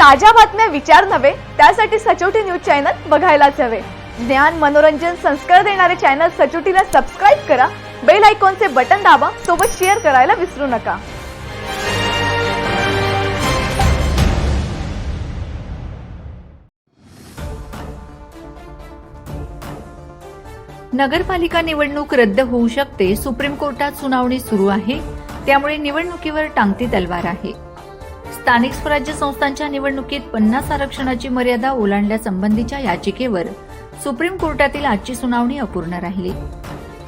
ताज्या बातम्या विचार नव्हे त्यासाठी सचोटी न्यूज चॅनल बघायलाच हवे. ज्ञान मनोरंजन संस्कार देणारे चॅनल सचोटीला सबस्क्राईब करा बेल आयकॉनचे बटन दाबा सोबत शेअर करायला विसरू नका. नगरपालिका निवडणूक रद्द होऊ शकते सुप्रीम कोर्टात सुनावणी सुरू आहे त्यामुळे निवडणुकीवर टांगती तलवार आहे. स्थानिक स्वराज्य संस्थांच्या निवडणुकीत पन्नास आरक्षणाची मर्यादा ओलांडल्यासंबंधीच्या याचिकेवर सुप्रीम कोर्टातील आजची सुनावणी अपूर्ण राहिली.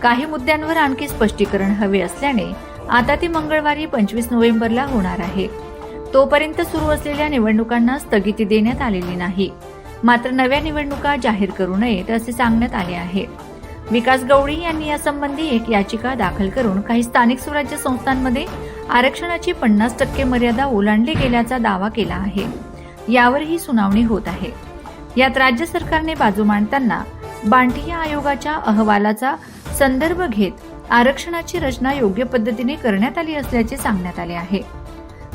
काही मुद्द्यांवर आणखी स्पष्टीकरण हवे असल्याने आता ती मंगळवारी पंचवीस नोव्हेंबरला होणार आहे. तोपर्यंत सुरू असलेल्या निवडणुकांना स्थगिती देण्यात आलेली नाही. मात्र नव्या निवडणुका जाहीर करू नयेत असे सांगण्यात आले आहे. विकास गवळी यांनी यासंबंधी एक याचिका दाखल करून काही स्थानिक स्वराज्य संस्थांमध्ये आरक्षणाची पन्नास टक्के मर्यादा ओलांडली गेल्याचा दावा केला आहे. यावर ही सुनावणी होत आहे. यात राज्य सरकारने बाजू मांडताना बांटिया आयोगाच्या अहवालाचा संदर्भ घेत आरक्षणाची रचना योग्य पद्धतीने करण्यात आली असल्याचे सांगण्यात आले आहे.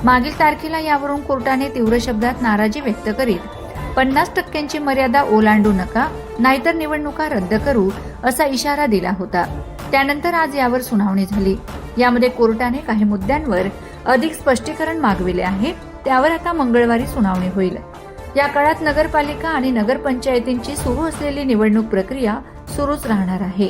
मागील तारखेला यावरून कोर्टाने तीव्र शब्दात नाराजी व्यक्त करीत पन्नास टक्क्यांची मर्यादा ओलांडू नका नाहीतर निवडणुका रद्द करू असा इशारा दिला होता. त्यानंतर आज यावर सुनावणी झाली. यामध्ये कोर्टाने काही मुद्द्यांवर अधिक स्पष्टीकरण मागविले आहे त्यावर आता मंगळवारी सुनावणी होईल. या काळात नगरपालिका आणि नगरपंचायतींची सुरू असलेली निवडणूक प्रक्रिया सुरूच राहणार आहे.